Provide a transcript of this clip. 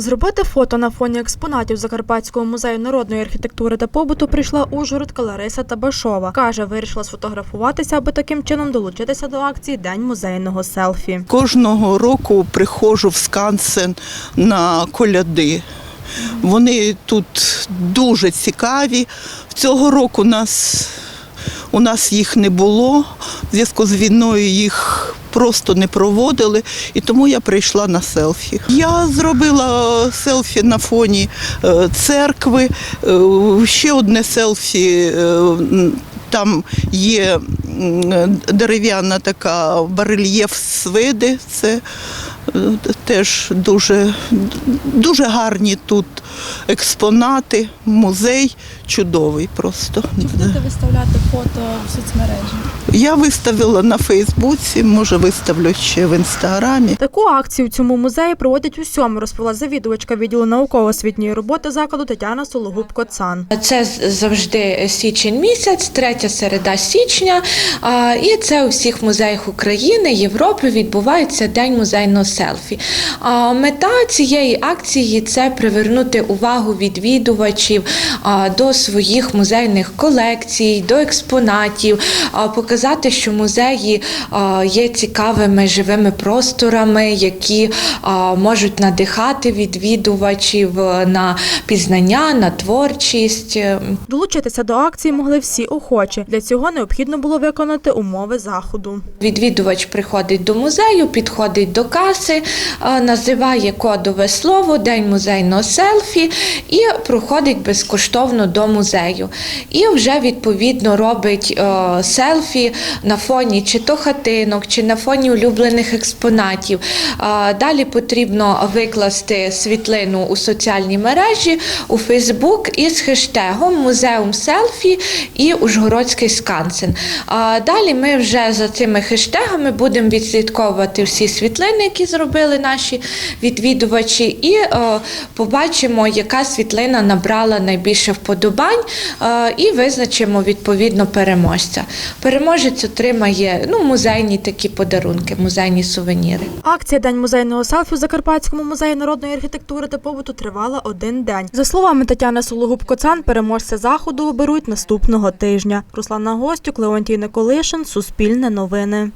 Зробити фото на фоні експонатів Закарпатського музею народної архітектури та побуту прийшла Ужгородка Лариса Табашова. Каже, вирішила сфотографуватися, аби таким чином долучитися до акції День музейного селфі. Кожного року приходжу в скансен на коляди. Вони тут дуже цікаві. Цього року нас, у нас їх не було. В зв'язку з війною їх просто не проводили, і тому я прийшла на селфі. Я зробила селфі на фоні е, церкви, е, ще одне селфі. е, Там є дерев'яна така барельєф свиди. Це теж дуже, дуже гарні тут експонати, музей чудовий просто. Чи будете виставляти фото в соцмережі? Я виставила на Фейсбуці, може виставлю ще в інстаграмі. Таку акцію в цьому музеї проводять усьому, розповіла завідувачка відділу науково-освітньої роботи закладу Тетяна Сологуб-Коцан. Це завжди січень місяць, третя середа січня. І це у всіх музеях України, Європи відбувається День музейного селфі. А, Мета цієї акції це привернути увагу відвідувачів до своїх музейних колекцій, до експонатів, показати, що музеї є цікавими живими просторами, які можуть надихати відвідувачів е, на пізнання, на творчість. Долучитися до акції могли всі охочі. Для цього необхідно було виконати умови заходу. Відвідувач приходить до музею, підходить до каси, е, називає кодове слово День музейного селфі і проходить безкоштовно до музею. І вже відповідно робить е, селфі на фоні чи то хатинок, чи на фоні улюблених експонатів. Далі потрібно викласти світлину у соціальній мережі у Фейсбук із хештегом Музеум селфі і Ужгородський скансен. Далі ми вже за цими хештегами будемо відслідковувати всі світлини, які зробили наші відвідувачі, і е, побачимо, яка світлина набрала найбільше вподобань, е, і визначимо відповідно переможця. Переможець отримає ну, музейні такі подарунки, музейні сувеніри. Акція День музейного селфі у Закарпатському музеї народної архітектури та побуту тривала один день. За словами Тетяни Сологуб-Коцан, переможця заходу оберуть наступного тижня. Руслана Гостюк, Леонтій Николишин, Суспільне новини.